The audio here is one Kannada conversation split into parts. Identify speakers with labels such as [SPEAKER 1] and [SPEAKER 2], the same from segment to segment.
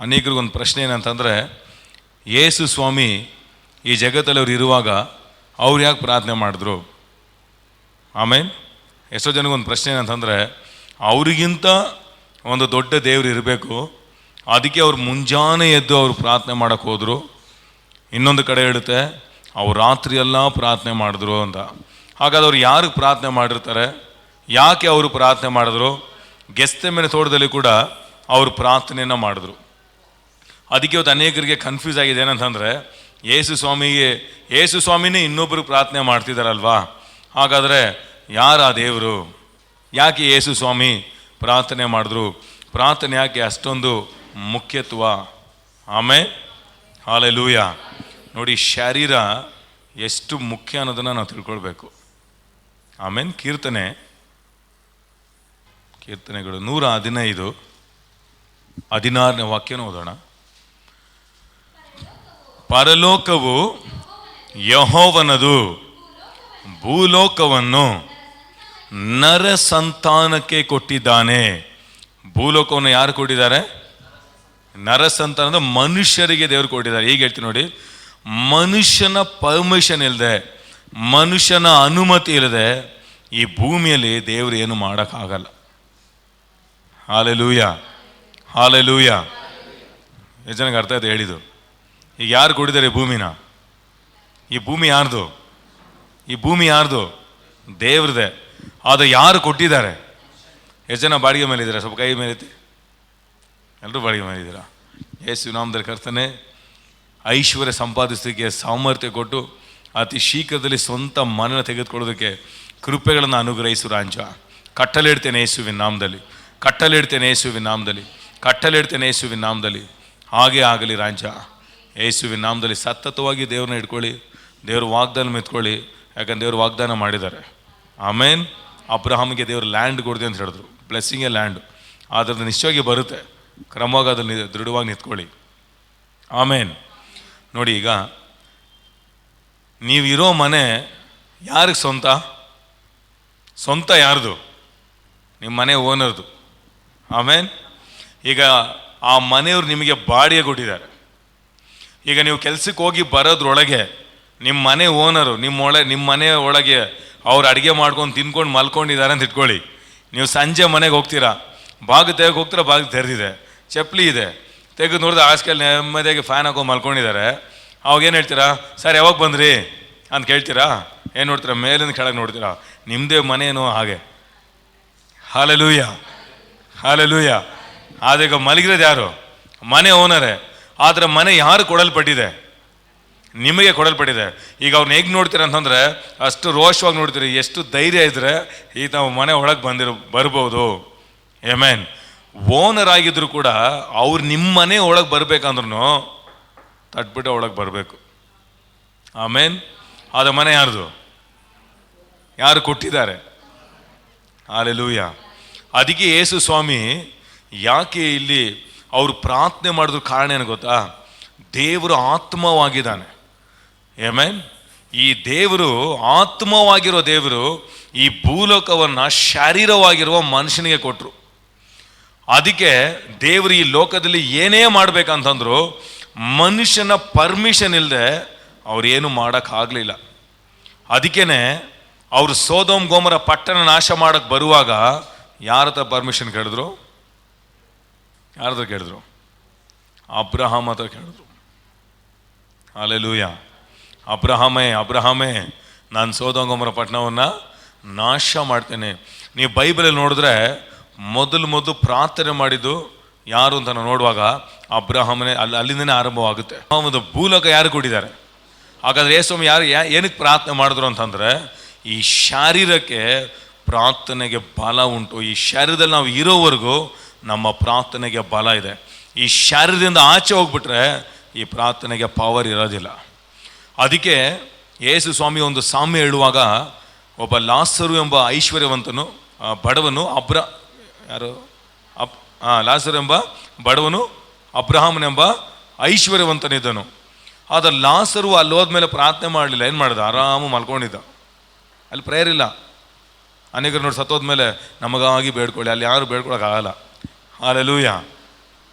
[SPEAKER 1] ಅನೇಕರಿಗೊಂದು ಪ್ರಶ್ನೆ ಏನಂತಂದರೆ, ಯೇಸು ಸ್ವಾಮಿ ಈ ಜಗತ್ತಲ್ಲಿ ಅವ್ರು ಇರುವಾಗ ಅವ್ರು ಯಾಕೆ ಪ್ರಾರ್ಥನೆ ಮಾಡಿದ್ರು? ಆಮೇಲೆ ಎಷ್ಟೋ ಜನಗೊಂದು ಪ್ರಶ್ನೆ ಏನಂತಂದರೆ, ಅವರಿಗಿಂತ ಒಂದು ದೊಡ್ಡ ದೇವರು ಇರಬೇಕು, ಅದಕ್ಕೆ ಅವ್ರು ಮುಂಜಾನೆ ಎದ್ದು ಅವರು ಪ್ರಾರ್ಥನೆ ಮಾಡೋಕ್ಕೆ ಹೋದರು. ಇನ್ನೊಂದು ಕಡೆ ಹೇಳುತ್ತೆ, ಅವ್ರು ರಾತ್ರಿ ಎಲ್ಲ ಪ್ರಾರ್ಥನೆ ಮಾಡಿದ್ರು ಅಂತ. ಹಾಗಾದ್ರೆ ಅವ್ರು ಯಾರಿಗೆ ಪ್ರಾರ್ಥನೆ ಮಾಡಿರ್ತಾರೆ? ಯಾಕೆ ಅವರು ಪ್ರಾರ್ಥನೆ ಮಾಡಿದ್ರು? ಗೆಸ್ತೆ ಮೇಲೆ ತೋಟದಲ್ಲಿ ಕೂಡ ಅವರು ಪ್ರಾರ್ಥನೆಯನ್ನು ಮಾಡಿದ್ರು. ಅದಕ್ಕೆ ಇವತ್ತು ಅನೇಕರಿಗೆ ಕನ್ಫ್ಯೂಸ್ ಆಗಿದೆ ಏನಂತಂದರೆ, ಯೇಸು ಸ್ವಾಮಿಗೆ, ಯೇಸು ಸ್ವಾಮಿನೇ ಇನ್ನೊಬ್ಬರು ಪ್ರಾರ್ಥನೆ ಮಾಡ್ತಿದ್ದಾರಲ್ವಾ ಹಾಗಾದರೆ ಯಾರ ದೇವರು? ಯಾಕೆ ಯೇಸು ಸ್ವಾಮಿ ಪ್ರಾರ್ಥನೆ ಮಾಡಿದ್ರು? ಪ್ರಾರ್ಥನೆ ಯಾಕೆ ಅಷ್ಟೊಂದು ಮುಖ್ಯತ್ವ? ಆಮೆ? ಹಾಲೆ ಲೂಯ ನೋಡಿ, ಶರೀರ ಎಷ್ಟು ಮುಖ್ಯ ಅನ್ನೋದನ್ನು ನಾವು ತಿಳ್ಕೊಳ್ಬೇಕು. ಆಮೇಲೆ ಕೀರ್ತನೆ. ಕೀರ್ತನೆಗಳು ನೂರ ಹದಿನೈದು, ಹದಿನಾರನೇ ವಾಕ್ಯನೂ ಓದೋಣ. ಪರಲೋಕವು ಯಹೋವನದು. ಭೂಲೋಕವನ್ನು ನರ ಸಂತಾನಕ್ಕೆ ಕೊಟ್ಟಿದ್ದಾನೆ. ಭೂಲೋಕವನ್ನು ಯಾರು ಕೊಟ್ಟಿದ್ದಾರೆ? ನರ ಸಂತಾನ ಮನುಷ್ಯರಿಗೆ ದೇವರು ಕೊಟ್ಟಿದ್ದಾರೆ. ಈಗ ಹೇಳ್ತೀನಿ ನೋಡಿ. ಮನುಷ್ಯನ ಪರ್ಮಿಷನ್ ಇಲ್ಲದೆ ಮನುಷ್ಯನ ಅನುಮತಿ ಇಲ್ಲದೆ ಈ ಭೂಮಿಯಲ್ಲಿ ದೇವರು ಏನು ಮಾಡೋಕ್ಕಾಗಲ್ಲ. ಹಾಲೆಲೂಯ ಹಾಲೆಲೂಯ ಎಷ್ಟು ಜನಕ್ಕೆ ಅರ್ಥ ಆಯ್ತು ಹೇಳಿದ್ದು. ಈಗ ಯಾರು ಕೊಡಿದ್ದಾರೆ ಭೂಮಿನ? ಈ ಭೂಮಿ ಯಾರ್ದು? ಈ ಭೂಮಿ ಯಾರ್ದು? ದೇವ್ರದೆ. ಅದು ಯಾರು ಕೊಟ್ಟಿದ್ದಾರೆ? ಎಷ್ಟು ಜನ ಬಾಡಿಗೆ ಮೇಲೆ ಇದ್ದೀರಾ ಸ್ವಲ್ಪ ಕೈ ಮೇಲೆ ಎಲ್ಲರೂ ಬಾಡಿಗೆ ಮೇಲೆ ಇದ್ದೀರಾ ಯೇಸು ನಾಮದಲ್ಲಿ ಕರ್ತನೆ, ಐಶ್ವರ್ಯ ಸಂಪಾದಿಸೋದಕ್ಕೆ ಸಾಮರ್ಥ್ಯ ಕೊಟ್ಟು ಅತಿ ಶೀಘ್ರದಲ್ಲಿ ಸ್ವಂತ ಮನನ ತೆಗೆದುಕೊಳ್ಳೋದಕ್ಕೆ ಕೃಪೆಗಳನ್ನು ಅನುಗ್ರಹಿಸು ರಾಂಚ ಕಟ್ಟಲಿಡ್ತೇನೆ ಯೇಸುವಿನ ನಾಮದಲ್ಲಿ. ಕಟ್ಟಲಿಡ್ತೇನೆ ಯೇಸುವಿನ ನಾಮದಲ್ಲಿ. ಕಟ್ಟಲಿಡ್ತೇನೆ ಯೇಸುವಿನ ನಾಮದಲ್ಲಿ. ಹಾಗೇ ಆಗಲಿ ರಾಂಚ ಯೇಸುವಿನ ನಾಮದಲ್ಲಿ ಸತತವಾಗಿ ದೇವ್ರನ್ನ ಇಟ್ಕೊಳ್ಳಿ, ದೇವ್ರ ವಾಗ್ದಾನ ಮೆತ್ಕೊಳ್ಳಿ ಯಾಕಂದ್ರೆ ದೇವ್ರು ವಾಗ್ದಾನ ಮಾಡಿದ್ದಾರೆ. ಆಮೇನ್. ಅಬ್ರಹಾಮ್ಗೆ ದೇವ್ರ ಲ್ಯಾಂಡ್ ಕೊಡ್ದೆ ಅಂತ ಹೇಳಿದ್ರು. ಬ್ಲೆಸ್ಸಿಂಗೇ ಲ್ಯಾಂಡ್ ಅದ್ರದ್ದು ನಿಶ್ಚಯವಾಗಿ ಬರುತ್ತೆ. ಕ್ರಮವಾಗಿ ಅದನ್ನು ದೃಢವಾಗಿ ನಿಂತ್ಕೊಳ್ಳಿ. ಆಮೇನ್. ನೋಡಿ ಈಗ, ನೀವಿರೋ ಮನೆ ಯಾರಿಗೆ ಸ್ವಂತ? ಸ್ವಂತ ಯಾರ್ದು? ನಿಮ್ಮ ಮನೆ ಓನರ್ದು ಆಮೇನ್. ಈಗ ಆ ಮನೆಯವ್ರು ನಿಮಗೆ ಬಾಡಿಗೆ ಕೊಟ್ಟಿದ್ದಾರೆ. ಈಗ ನೀವು ಕೆಲ್ಸಕ್ಕೆ ಹೋಗಿ ಬರೋದ್ರೊಳಗೆ ನಿಮ್ಮ ಮನೆ ಓನರು ನಿಮ್ಮ ಒಳ ನಿಮ್ಮ ಮನೆ ಒಳಗೆ ಅವ್ರು ಅಡುಗೆ ಮಾಡ್ಕೊಂಡು ತಿನ್ಕೊಂಡು ಮಲ್ಕೊಂಡಿದ್ದಾರೆ ಅಂತ ಇಟ್ಕೊಳ್ಳಿ. ನೀವು ಸಂಜೆ ಮನೆಗೆ ಹೋಗ್ತೀರಾ? ಬಾಗಿಲು ತೆಗೆದು ಹೋಗ್ತೀರಾ? ಬಾಗಿಲು ತೆರೆದಿದೆ. ಚಪ್ಪಲಿ ಇದೆ. ತೆಗೆದು ನೋಡಿದ್ರೆ ಹಾಸ್ಟೆಲ್ ನೆಮ್ಮದಿಯಾಗಿ ಫ್ಯಾನ್ ಹಾಕೊಂಡು ಮಲ್ಕೊಂಡಿದ್ದಾರೆ. ಅವಾಗ ಏನು ಹೇಳ್ತೀರಾ? ಸರ್ ಯಾವಾಗ ಬಂದ್ರಿ? ಅಂತ ಕೇಳ್ತೀರಾ? ಏನು ನೋಡ್ತೀರಾ? ಮೇಲಿಂದ ಕೆಳಗೆ ನೋಡ್ತೀರಾ? ನಿಮ್ಮದೇ ಮನೇನು ಹಾಗೆ. ಹಾಲೆಲೂಯ ಹಾಲೆಲೂಯ ಆದೀಗ ಮಲಗಿರೋದು ಯಾರು? ಮನೆ ಓನರೇ ಆದರೆ ಮನೆ ಯಾರು ಕೊಡಲ್ಪಟ್ಟಿದೆ? ನಿಮಗೆ ಕೊಡಲ್ಪಟ್ಟಿದೆ. ಈಗ ಅವ್ರನ್ನ ಹೇಗೆ ನೋಡ್ತೀರ ಅಂತಂದರೆ, ಅಷ್ಟು ರೋಷವಾಗಿ ನೋಡ್ತೀರಿ, ಎಷ್ಟು ಧೈರ್ಯ ಇದ್ದರೆ ಈ ಮನೆ ಒಳಗೆ ಬಂದಿರೋ, ಬರ್ಬೋದು. ಏಮೇನ್ ಓನರ್ ಆಗಿದ್ರು ಕೂಡ ಅವ್ರು ನಿಮ್ಮ ಮನೆ ಒಳಗೆ ಬರಬೇಕಂದ್ರೂ ತಟ್ಬಿಟ್ಟು ಒಳಗೆ ಬರಬೇಕು. ಆಮೇನ್ ಆದ ಮನೆ ಯಾರ್ದು? ಯಾರು ಕೊಟ್ಟಿದ್ದಾರೆ? ಹಾಲೆಲೂಯ ಅದಕ್ಕೆ ಯೇಸು ಸ್ವಾಮಿ ಯಾಕೆ ಇಲ್ಲಿ ಅವರು ಪ್ರಾರ್ಥನೆ ಮಾಡಿದ್ರು ಕಾರಣ ಏನು ಗೊತ್ತಾ? ದೇವರು ಆತ್ಮವಾಗಿದ್ದಾನೆ. ಏಮೇನ್ ಈ ದೇವರು, ಆತ್ಮವಾಗಿರೋ ದೇವರು ಈ ಭೂಲೋಕವನ್ನು ಶಾರೀರವಾಗಿರುವ ಮನುಷ್ಯನಿಗೆ ಕೊಟ್ಟರು ಅದಕ್ಕೆ ದೇವರು ಈ ಲೋಕದಲ್ಲಿ ಏನೇ ಮಾಡಬೇಕಂತಂದ್ರು ಮನುಷ್ಯನ ಪರ್ಮಿಷನ್ ಇಲ್ಲದೆ ಅವ್ರು ಏನು ಮಾಡೋಕ್ಕಾಗಲಿಲ್ಲ. ಅದಕ್ಕೇ ಅವರು ಸೋದೋಮ್ ಗೋಮರ ಪಟ್ಟಣ ನಾಶ ಮಾಡೋಕ್ಕೆ ಬರುವಾಗ ಯಾರ ಹತ್ರ ಪರ್ಮಿಷನ್ ಕೇಳಿದ್ರು? ಯಾರ ಹತ್ರ ಕೇಳಿದ್ರು? ಅಬ್ರಹಾಮ್ ಹತ್ರ ಕೇಳಿದ್ರು. ಅಲೆಲೂಯ ಅಬ್ರಹಾಮೇ ಅಬ್ರಹಾಮೇ, ನಾನು ಸೋದಂಗೊಮ್ಮರ ಪಟ್ಟಣವನ್ನು ನಾಶ ಮಾಡ್ತೇನೆ. ನೀವು ಬೈಬಲಲ್ಲಿ ನೋಡಿದ್ರೆ ಮೊದಲು ಮೊದಲು ಪ್ರಾರ್ಥನೆ ಮಾಡಿದ್ದು ಯಾರು ಅಂತ ನೋಡುವಾಗ ಅಬ್ರಹಾಮನೇ ಅಲ್ಲಿ ಅಲ್ಲಿಂದನೇ ಆರಂಭವಾಗುತ್ತೆ. ಒಂದು ಭೂಲೋಕ ಯಾರು ಕೊಟ್ಟಿದ್ದಾರೆ ಹಾಗಾದರೆ ಯೇಸ್ವಾಮಿ ಯಾರು ಏನಕ್ಕೆ ಪ್ರಾರ್ಥನೆ ಮಾಡಿದ್ರು ಅಂತಂದರೆ ಈ ಶಾರೀರಕ್ಕೆ ಪ್ರಾರ್ಥನೆಗೆ ಬಲ ಉಂಟು. ಈ ಶರೀರದಲ್ಲಿ ನಾವು ಇರೋವರೆಗೂ ನಮ್ಮ ಪ್ರಾರ್ಥನೆಗೆ ಬಲ ಇದೆ. ಈ ಶರೀರದಿಂದ ಆಚೆ ಹೋಗ್ಬಿಟ್ರೆ ಈ ಪ್ರಾರ್ಥನೆಗೆ ಪವರ್ ಇರೋದಿಲ್ಲ. ಅದಕ್ಕೆ ಯೇಸು ಸ್ವಾಮಿ ಒಂದು ಸಾಮ್ಯ ಹೇಳುವಾಗ ಒಬ್ಬ ಲಾಸರು ಎಂಬ ಐಶ್ವರ್ಯವಂತನು ಬಡವನು ಅಬ್ರ, ಯಾರು? ಅಬ್ ಲಾಸರು ಎಂಬ ಬಡವನು ಅಬ್ರಹಾಮನೆಂಬ ಐಶ್ವರ್ಯವಂತನಿದ್ದನು. ಆದ್ರೆ ಲಾಸರು ಅಲ್ಲಿ ಹೋದ್ಮೇಲೆ ಪ್ರಾರ್ಥನೆ ಮಾಡಲಿಲ್ಲ. ಏನು ಮಾಡಿದ? ಆರಾಮು ಮಲ್ಕೊಂಡಿದ್ದ. ಅಲ್ಲಿ ಪ್ರೇಯರ್ ಇಲ್ಲ. ಅನೇಕರು ನೋಡಿ ಸತ್ತೋದ್ಮೇಲೆ ನಮಗಾಗಿ ಬೇಡ್ಕೊಳ್ಳಿ. ಅಲ್ಲಿ ಯಾರು ಬೇಡ್ಕೊಳಕ್ಕಾಗಲ್ಲ. ಹಾಲೆಲೂಯ.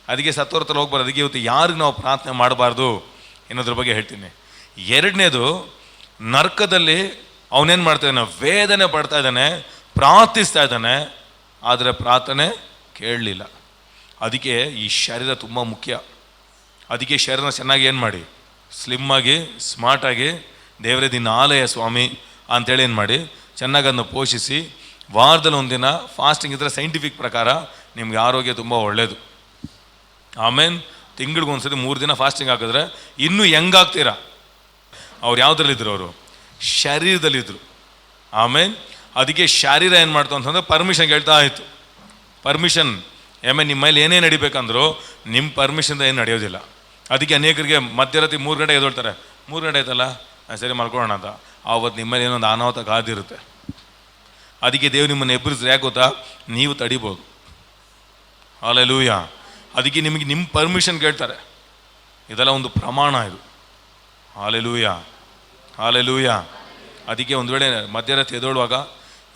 [SPEAKER 1] ಅದಕ್ಕೆ ಸತ್ತೋರ ಹತ್ರ ಹೋಗ್ಬಾರ್ದು. ಅದಕ್ಕೆ ಇವತ್ತು ಯಾರಿಗೆ ನಾವು ಪ್ರಾರ್ಥನೆ ಮಾಡಬಾರ್ದು ಅನ್ನೋದ್ರ ಬಗ್ಗೆ ಹೇಳ್ತೀನಿ. ಎರಡನೇದು, ನರ್ಕದಲ್ಲಿ ಅವನೇನು ಮಾಡ್ತಾಯಿದ್ದಾನೆ ವೇದನೆ ಪಡ್ತಾ ಇದ್ದಾನೆ, ಪ್ರಾರ್ಥಿಸ್ತಾ ಇದ್ದಾನೆ, ಆದರೆ ಪ್ರಾರ್ಥನೆ ಕೇಳಲಿಲ್ಲ. ಅದಕ್ಕೆ ಈ ಶರೀರ ತುಂಬ ಮುಖ್ಯ. ಅದಕ್ಕೆ ಶರೀರನ ಚೆನ್ನಾಗಿ ಏನು ಮಾಡಿ? ಸ್ಲಿಮ್ ಆಗಿ ಸ್ಮಾರ್ಟ್ ಆಗಿ, ದೇವರೇ ದಿನ ಆಲಯ ಸ್ವಾಮಿ ಅಂತೇಳಿ ಏನು ಮಾಡಿ? ಚೆನ್ನಾಗಿ ಅದನ್ನು ಪೋಷಿಸಿ, ವಾರದಲ್ಲಿ ಒಂದಿನ ಫಾಸ್ಟಿಂಗ್ ಇದ್ದರೆ ಸೈಂಟಿಫಿಕ್ ಪ್ರಕಾರ ನಿಮ್ಗೆ ಆರೋಗ್ಯ ತುಂಬ ಒಳ್ಳೆಯದು ಆಮೇಲೆ ತಿಂಗಳಿಗೆ ಒಂದ್ಸತಿ ಮೂರು ದಿನ ಫಾಸ್ಟಿಂಗ್ ಹಾಕಿದ್ರೆ ಇನ್ನೂ ಹೆಂಗಾಗ್ತೀರಾ ಅವ್ರು ಯಾವುದ್ರಲ್ಲಿದ್ರು ಅವರು? ಶರೀರದಲ್ಲಿದ್ದರು ಆಮೇಲೆ ಅದಕ್ಕೆ ಶರೀರ ಏನು ಮಾಡ್ತು ಅಂತಂದ್ರೆ ಪರ್ಮಿಷನ್ ಕೇಳ್ತಾ ಆಯಿತು ಪರ್ಮಿಷನ್ ಆಮೇಲೆ ನಿಮ್ಮ ಮೇಲೆ ಏನೇ ನಡಿಬೇಕಂದ್ರು ನಿಮ್ಮ ಪರ್ಮಿಷನ್ ಏನು ನಡೆಯೋದಿಲ್ಲ. ಅದಕ್ಕೆ ಅನೇಕರಿಗೆ ಮಧ್ಯರಾತ್ರಿ ಮೂರು ಗಂಟೆ ಎದೊಳ್ತಾರೆ ಮೂರು ಗಂಟೆ ಆಯ್ತಲ್ಲ? ಸರಿ ಮಲ್ಕೊಳ್ಳೋಣ ಅಂತ. ಆವತ್ತು ನಿಮ್ಮ ಮೇಲೆ ಏನೊಂದು ಅನಾಹುತ ಕಾದಿರುತ್ತೆ ಅದಕ್ಕೆ ದೇವ್ರು ನಿಮ್ಮನ್ನು ಎಬ್ಬರಿಸ್ರೆ ಯಾಕೆ ಗೊತ್ತಾ? ನೀವು ತಡಿಬೋದು. ಹಾಲೆಲೂಯ. ಅದಕ್ಕೆ ನಿಮಗೆ ನಿಮ್ಮ ಪರ್ಮಿಷನ್ ಕೇಳ್ತಾರೆ. ಇದೆಲ್ಲ ಒಂದು ಪ್ರಮಾಣ ಇದು. ಹಾಲೆಲೂಯ. ಹಾಲೆಲೂಯ. ಅದಕ್ಕೆ ಒಂದು ವೇಳೆ ಮಧ್ಯರಾತ್ರಿ ಎದೊಳುವಾಗ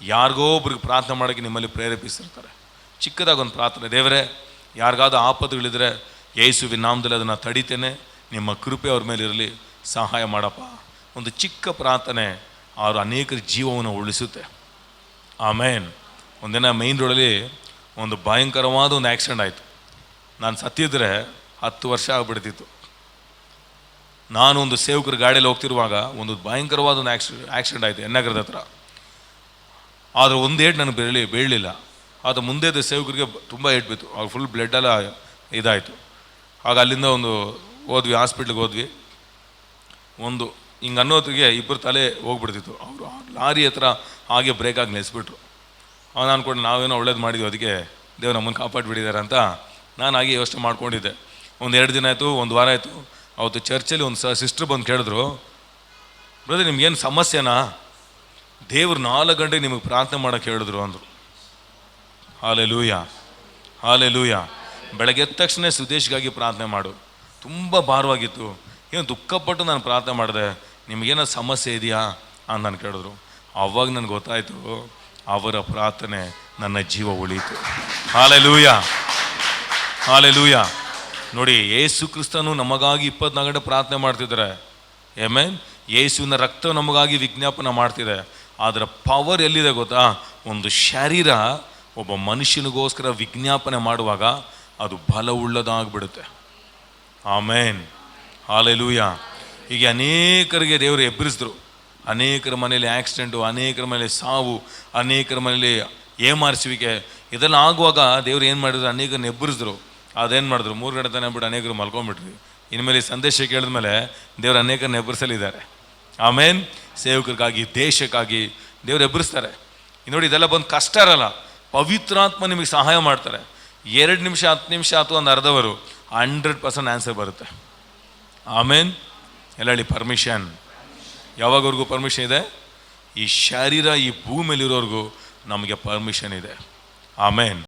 [SPEAKER 1] ಯಾರಿಗೋ ಒಬ್ರಿಗೆ ಪ್ರಾರ್ಥನೆ ಮಾಡೋಕ್ಕೆ ನಿಮ್ಮಲ್ಲಿ ಪ್ರೇರೇಪಿಸಿರ್ತಾರೆ. ಚಿಕ್ಕದಾಗಿ ಒಂದು ಪ್ರಾರ್ಥನೆ, ದೇವರೇ, ಯಾರಿಗಾದ್ರೂ ಆಪತ್ತುಗಳಿದ್ರೆ ಯೇಸುವಿನ ನಾಮದಲ್ಲಿ ಅದನ್ನು ತಡಿತೇನೆ. ನಿಮ್ಮ ಕೃಪೆ ಅವ್ರ ಮೇಲೆ ಇರಲಿ, ಸಹಾಯ ಮಾಡಪ್ಪ. ಒಂದು ಚಿಕ್ಕ ಪ್ರಾರ್ಥನೆ ಅವರು ಅನೇಕರ ಜೀವವನ್ನು ಉಳಿಸುತ್ತೆ. ಆಮೇನ್. ಒಂದಿನ ಮೈನ್ ರೋಡಲ್ಲಿ ಒಂದು ಭಯಂಕರವಾದ ಒಂದು ಆಕ್ಸಿಡೆಂಟ್ ಆಯಿತು. ನಾನು ಸತ್ತಿದ್ರೆ ಹತ್ತು ವರ್ಷ ಆಗಿಬಿಡ್ತಿತ್ತು. ನಾನು ಒಂದು ಸೇವಕರ ಗಾಡಿಯಲ್ಲಿ ಹೋಗ್ತಿರುವಾಗ ಒಂದು ಭಯಂಕರವಾದ ಒಂದು ಆಕ್ಸಿಡೆಂಟ್ ಆಕ್ಸಿಡೆಂಟ್ ಆಯಿತು ಎನ್ನಗರದ ಹತ್ರ. ಆದರೆ ಒಂದು ಏಟ್ ನನಗೆ ಬೆರಳಿ ಬೀಳಲಿಲ್ಲ. ಅದು ಮುಂದೆ ಸೇವಕರಿಗೆ ತುಂಬ ಏಟ್ ಬಿತ್ತು. ಅವ್ರು ಫುಲ್ ಬ್ಲಡ್ ಎಲ್ಲ ಇದಾಯಿತು. ಆಗ ಅಲ್ಲಿಂದ ಒಂದು ಹೋದ್ವಿ ಹಾಸ್ಪಿಟ್ಲಿಗೆ ಹೋದ್ವಿ. ಒಂದು ಹಿಂಗೆ ಅನ್ನೋತ್ತಿಗೆ ಇಬ್ಬರು ತಲೆ ಹೋಗ್ಬಿಡ್ತಿತ್ತು. ಅವರು ಲಾರಿ ಹತ್ರ ಹಾಗೆ ಬ್ರೇಕ್ ಆಗಿ ನಿಲ್ಲಿಸ್ಬಿಟ್ರು ಅವನು ಅಂದ್ಕೊಂಡು ನಾವೇನೋ ಒಳ್ಳೇದು ಮಾಡಿದ್ವಿ, ಅದಕ್ಕೆ ದೇವ್ರು ನಮ್ಮನ್ನು ಕಾಪಾಡಿಬಿಟ್ಟಿದ್ದಾರೆ ಅಂತ ನಾನು ಯೋಚನೆ ಮಾಡ್ಕೊಂಡಿದ್ದೆ. ಒಂದು ಎರಡು ದಿನ ಆಯಿತು, ಒಂದು ವಾರ ಆಯಿತು, ಅವತ್ತು ಚರ್ಚಲ್ಲಿ ಒಂದು ಸ ಸಿಸ್ಟ್ರ್ ಬಂದು ಕೇಳಿದ್ರು, ಬ್ರದರ್, ನಿಮ್ಗೇನು ಸಮಸ್ಯೆನಾ? ದೇವ್ರು ನಾಲ್ಕು ಗಂಟೆಗೆ ನಿಮಗೆ ಪ್ರಾರ್ಥನೆ ಮಾಡೋಕೆ ಹೇಳಿದ್ರು ಅಂದರು. ಹಾಲೆ ಲೂಯ ಹಾಲೆ ಲೂಯ ಬೆಳಗ್ಗೆ ಎದ್ದ ತಕ್ಷಣ ಸುದೇಶ್ಗಾಗಿ ಪ್ರಾರ್ಥನೆ ಮಾಡು. ತುಂಬ ಭಾರವಾಗಿತ್ತು. ಏನು ದುಃಖಪಟ್ಟು ನಾನು ಪ್ರಾರ್ಥನೆ ಮಾಡಿದೆ ನಿಮಗೇನೋ ಸಮಸ್ಯೆ ಇದೆಯಾ? ಅಂತ ನಾನು ಕೇಳಿದ್ರು. ಅವಾಗ ನನಗೆ ಗೊತ್ತಾಯಿತು ಅವರ ಪ್ರಾರ್ಥನೆ ನನ್ನ ಜೀವ ಉಳಿತು ಹಾಲೆ ಲೂಯ ಹಾಲೆ ಲೂಯ ನೋಡಿ, ಯೇಸು ಕ್ರಿಸ್ತನು ನಮಗಾಗಿ ಇಪ್ಪತ್ನಾಲ್ಕು ಗಂಟೆ ಪ್ರಾರ್ಥನೆ ಮಾಡ್ತಿದ್ದಾರೆ. ಏಮೇನ್ ಯೇಸುವಿನ ರಕ್ತ ನಮಗಾಗಿ ವಿಜ್ಞಾಪನೆ ಮಾಡ್ತಿದೆ. ಅದರ ಪವರ್ ಎಲ್ಲಿದೆ ಗೊತ್ತಾ? ಒಂದು ಶರೀರ ಒಬ್ಬ ಮನುಷ್ಯನಿಗೋಸ್ಕರ ವಿಜ್ಞಾಪನೆ ಮಾಡುವಾಗ ಅದು ಬಲವುಳ್ಳದಾಗ್ಬಿಡುತ್ತೆ. ಆಮೇನ್ ಹಾಲೆಲೂಯ. ಹೀಗೆ ಅನೇಕರಿಗೆ ದೇವರು ಎಬ್ಬರಿಸಿದ್ರು. ಅನೇಕರ ಮನೆಯಲ್ಲಿ ಆಕ್ಸಿಡೆಂಟು, ಅನೇಕರ ಮನೆಯಲ್ಲಿ ಸಾವು, ಅನೇಕರ ಮನೆಯಲ್ಲಿ ಏಮಾರಿಸುವಿಕೆ, ಇದೆಲ್ಲ ಆಗುವಾಗ ದೇವ್ರು ಏನು ಮಾಡಿದ್ರು? ಅನೇಕರನ್ನ ಎಬ್ಬರಿಸಿದ್ರು. ಅದೇನು ಮಾಡಿದ್ರು? ಮೂರು ಗಂಟೆ ತನಕ ಬಿಟ್ಟು ಅನೇಕರು ಮಲ್ಕೊಂಡ್ಬಿಟ್ರಿ. ಇನ್ಮೇಲೆ ಈ ಸಂದೇಶ ಕೇಳಿದ್ಮೇಲೆ ದೇವ್ರು ಅನೇಕರನ್ನ ಎಬ್ಬರಿಸಲಿದ್ದಾರೆ. ಆಮೇನ್. ಸೇವಕರಿಗಾಗಿ, ದೇಶಕ್ಕಾಗಿ ದೇವ್ರು ಎಬ್ಬರಿಸ್ತಾರೆ. ನೋಡಿ ಇದೆಲ್ಲ ಬಂದು ಕಷ್ಟ ಇರಲ್ಲ. ಪವಿತ್ರಾತ್ಮ ನಿಮಗೆ ಸಹಾಯ ಮಾಡ್ತಾರೆ. ಎರಡು ನಿಮಿಷ, ಹತ್ತು ನಿಮಿಷ ಅಥವಾ ಒಂದು ಅರ್ಧವರು, ಹಂಡ್ರೆಡ್ ಪರ್ಸೆಂಟ್ ಆನ್ಸರ್ ಬರುತ್ತೆ. ಆಮೇನ್. ಎಲ್ಲ ಹೇಳಿ, ಪರ್ಮಿಷನ್. ಯಾವಾಗವರೆಗೂ ಪರ್ಮಿಷನ್ ಇದೆ? ಈ ಶರೀರ ಈ ಭೂಮಿಯಲ್ಲಿರೋರ್ಗೂ ನಮಗೆ ಪರ್ಮಿಷನ್ ಇದೆ. ಆಮೇನ್